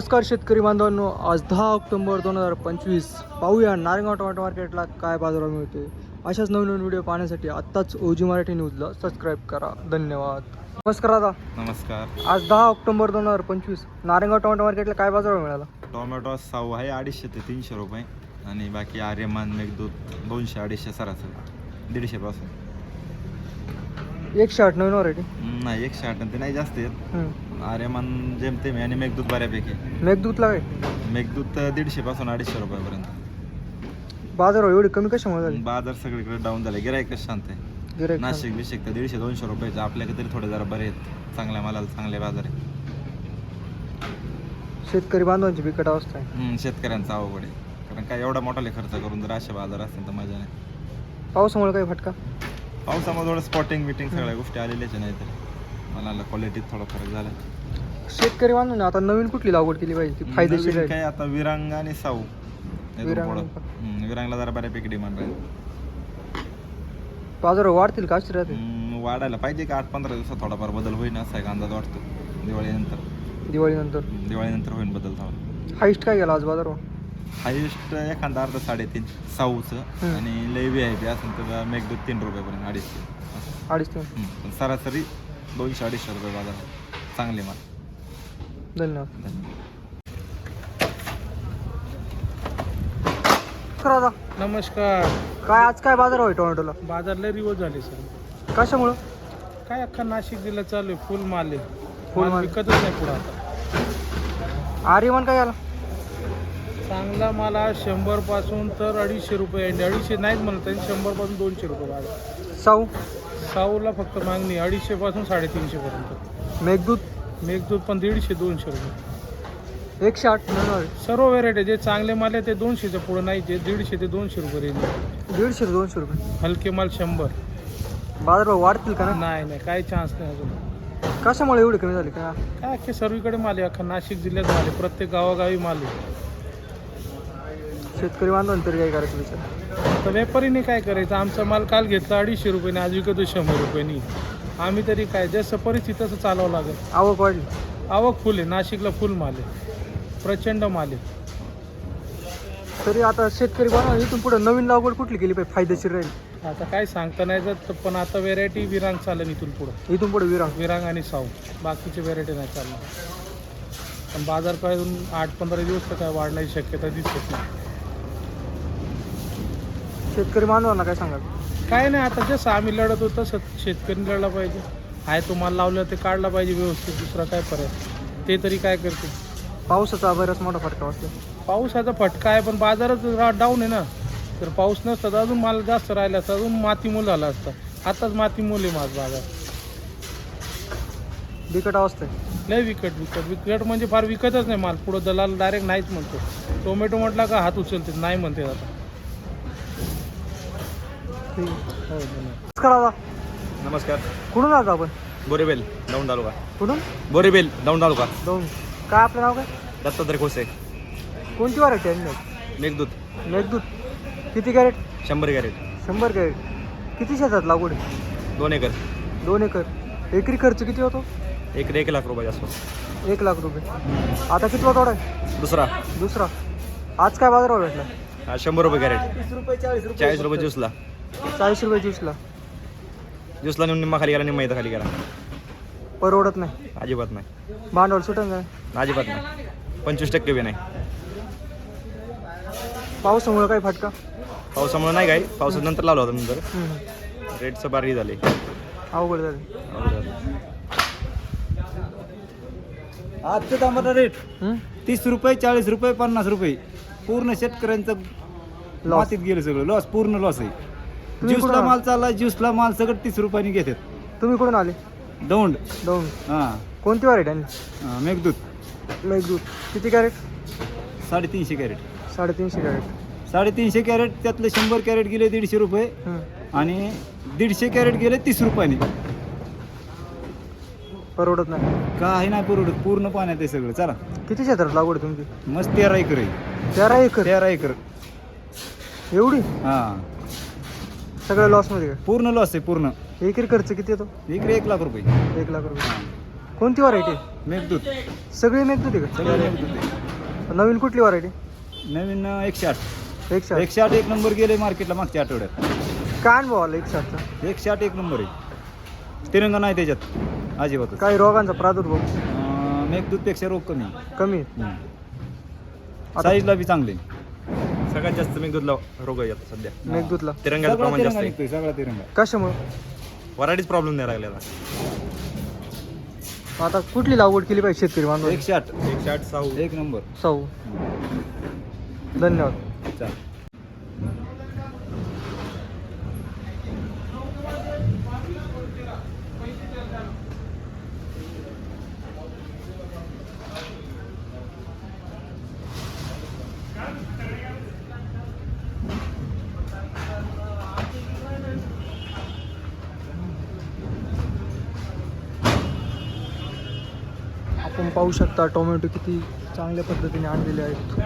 नमस्कार शेतकरी बांधवांनो आज दहा ऑक्टोबर दोन हजार पंचवीस. पाहूया नारायणगाव टोमॅटो मार्केटला काय बाजारात मिळते अशाच नवीन नवीन व्हिडिओ पाहण्यासाठी आत्ताच ओजी मराठी न्यूजला सबस्क्राईब करा. धन्यवाद. नमस्कार दादा. नमस्कार. आज दहा ऑक्टोबर दोन हजार पंचवीस. नारायणगाव टोमॅटो मार्केटला काय बाजार मिळाला? टोमॅटो साऊ आहे अडीचशे ते तीनशे रुपये. आणि बाकी आर्यमान मेघदूत दोनशे अडीचशे सरासरी. दीडशेपासून एकशे आठ नवीन व्हरायटी नाही एकशे आठ ते नाही जास्त आहेत. आर्यमान जेमतेम आहे आणि मेघदूत बऱ्यापैकी. मेघदूतला काय? मेघदूत दीडशेपासून अडीचशे रुपयापर्यंत. बाजार एवढी कमी कशामुळे झाली? बाजार सगळीकडे डाऊन झाले. गिरायकच शांत आहे. गिऱ्हाईक नाशिक बिशिक तर दीडशे दोनशे रुपयाचे. आपल्याकडे तरी थोडे जरा बरे आहेत. चांगल्या मालाला चांगले बाजार आहे शेतकरी बांधवांची बिकट अवस्था आहे. हम्म, शेतकऱ्यांचा अवघड आहे. कारण काय एवढा मोठाले खर्च करून जर असे बाजार असतील तर मजा नाही. पावसामुळे काही फटका? पावसामध्ये थोडं स्पॉटिंग बिटिंग सगळ्या गोष्टी आलेल्याच नाही तर मला क्वालिटीत थोडा फरक झाला शेतकरी बांधवांनी आता नवीन कुठली लागवड केली पाहिजे? ती फायदेशीर नवीन आहे. काय आता विरांग आणि साऊ. हे दोन विरांग. हम्म, विरांगला जरा बऱ्यापैकी डिमांड राहील. बाजार वाढतील का अशी राहते हम्म, वाढायला पाहिजे का? आठ पंधरा दिवसात थोडाफार बदल होईल असा एक अंदाज वाटतो. दिवाळीनंतर. दिवाळीनंतर. हम्म, दिवाळीनंतर होईल बदल थोडा हाईस्ट काय गेला आज बाजार हायेस्ट एखादा अर्धा साडेतीन साऊचं. आणि लय व्ही आय पी असेल तर मेघदूत तीन रुपयापर्यंत अडीचशे असं. अडीच तीन. हम्म, पण सरासरी दोनशे अडीचशे रुपये बाजार आहे. चांगले माल. धन्यवाद. आता नमस्कार. काय आज काय बाजार होय टोमॅटोला? बाजारला रिवोज झाले सर. कशामुळं? काय अख्खा नाशिक जिल्हा चालू आहे फुल माल आहे. फुल माल माल. विकतच नाही पुढं आता. आर्यमान काय आला चांगला माल आज शंभरपासून तर अडीचशे रुपये आहे. अडीचशे नाहीच म्हणत आहे शंभरपासून दोनशे रुपये बाजार. साऊ साऊला फक्त मागणी अडीचशे पासून साडेतीनशे पर्यंत. मेघदूत? मेघदूत पण दीडशे दोनशे रुपये. एकशे आठ नव्याण्णव सर्व व्हेरायटी जे चांगले माल आहे ते दोनशेच्या पुढं नाही जे दीडशे ते दोनशे रुपये रेंज आहे. दीडशे ते दोनशे रुपये. हलके माल शंभर. बाजार भाव वाढतील का ना? नाही नाही काही चान्स नाही अजून. कशामुळे एवढी कमी झाली का? काय अख्खे सर्वीकडे माल आहे अख्खा नाशिक जिल्ह्यात माल आहे प्रत्येक गावागावी माल आहे. शेतकरी बांधवांनी तरी काय करायचं विचार. तर व्यापारीने काय करायचं? आमचा माल काल घेतला अडीचशे रुपयाने आज विकतो शंभर रुपयांनी. आम्ही तरी काय जसं परिस्थिती तसं चालवावं लागेल. आवक वाढली. आवक फुल आहे. नाशिकला फुल माल आहे. प्रचंड माल आहे. तरी आता शेतकरी बांधव इथून पुढे नवीन लागवड कुठली केली पाहिजे? फायदेशीर राहील. आता काय सांगता नाही जात पण आता व्हेरायटी विरांग चालेल इथून पुढं. इथून पुढे विरांग. विरांग आणि साऊ. बाकीचे व्हेरायटी नाही चालणार. पण बाजार आठ पंधरा दिवस तर काय वाढण्याची शक्यता दिसत नाही. शेतकरी बांधवांना काय सांगाल? काय नाही आता जसं आम्ही लढत होतो तसं शेतकरी लढला पाहिजे. आहे तो माल लावला ते काढला पाहिजे व्यवस्थित दुसरा काय पर्याय ते तरी काय करते? पावसाचा बराच मोठा फटका बसला. पावसाचा फटका आहे पण बाजारच डाऊन आहे ना तर पाऊस नसता तर अजून माल जास्त राहिला असता अजून मातीमूल झाला असता. आताच मातीमूल आहे माझ बाजार. बिकट अवस्था आहे. लय विकट विकट विकट म्हणजे फार विकतच नाही माल. पुढं दलाल डायरेक्ट नाहीच म्हणतो. टोमॅटो म्हटला का हात उचलते नाही म्हणते आता. ठीक हो धन्यवाद. नमस्कार दादा. नमस्कार. कुठून आलो आपण? बोरीबेल दौंड तालुका. कुठून? बोरीबेल दौंड तालुका. दोन काय आपलं नाव काय? दत्तात्रय कोसे कोणती व्हरायटी आहे मेघदूत. मेघदूत. किती कॅरेट शंभर कॅरेट शंभर कॅरेट किती शेतात लागवड आहे? दोन एकर. दोन एकर. एकरी खर्च किती होतो? एक एक लाख रुपये आसपास एक लाख रुपये. आता किती तोडा? आहे दुसरा. दुसरा. आज काय बाजार भाव भेटला? हा शंभर रुपये कॅरेट चाळीस रुपये ज्यूसला. चाळीस रुपये ज्यूसला. ज्यूसला नेऊन निम्मा खाली गेला निम्मा इथं खाली गेला. परवडत नाही. अजिबात नाही. भांडवल सुटन काय अजिबात नाही. पंचवीस टक्के बी नाही. पावसामुळे काय फटका? पावसामुळे नाही काय पावसानंतर लावला होता नंतर. हम्म. रेटचं बारी झाले. अवघड झालं. आजचं टमाटा रेट? तीस रुपये चाळीस रुपये पन्नास रुपये. पूर्ण शेतकऱ्यांचं Loss. मातीत गेलं सगळं. लॉस पूर्ण लॉस आहे. तुम्ही ज्यूसला माल चालला ज्यूसला माल सगळं तीस रुपयाने घेतात. तुम्ही कुठून आले? दौंड. दोन हां. कोणती व्हरायटी आणि हां, मेघदूत. मेघदूत. किती कॅरेट? साडेतीनशे कॅरेट. साडेतीनशे कॅरेट. साडेतीनशे कॅरेट त्यातले शंभर कॅरेट गेले दीडशे रुपये. आणि दीडशे कॅरेट गेले तीस रुपयाने. परवडत नाही. काही नाही पुरवठत पूर्ण पाण्यात आहे सगळं. चला. किती क्षेत्रात लागवड आहे तुमची? मस्त तेरा एकर आहे. तेरा एकर? तेरा एकर. एवढी? हां. सगळ्या लॉसमध्ये पूर्ण लॉस आहे पूर्ण. एकरी खर्च किती येतो? इकडे एक लाख रुपये. एक लाख रुपये. कोणती व्हरायटी मेघदूत. सगळी मेघदूत आहे सगळं मेघदूत आहे. नवीन कुठली व्हरायटी नवीन अं, एकशे आठ. एकशे आठ. एकशे आठ एक नंबर गेले मार्केटला मागच्या आठवड्यात. काय अनुभव आला एकशे आठचा? एकशे आठ एक नंबर आहे. तिरंगा नाही त्याच्यात अजिबातच. काय रोगांचा प्रादुर्भाव? अं, मेघदूतपेक्षा रोग कमी आहे. कमी आहे. साईजला बी चांगले. सगळ्यात जास्त मेघदूतला रोग आता सध्या. मेघदूतला. तिरंगाचं प्रमाण जास्त तिरंगा आहे सगळा तिरंगा. कशामुळे? वराडीच प्रॉब्लेम नाही लागलेला आता कुठली लागवड केली पाहिजे शेतकरी बांधव एकशे आठ. एकशे आठ सहा. एक नंबर. साऊ धन्यवाद. चालेल आपण पाहू शकता. टोमॅटो किती चांगल्या पद्धतीने आणलेले आहेत.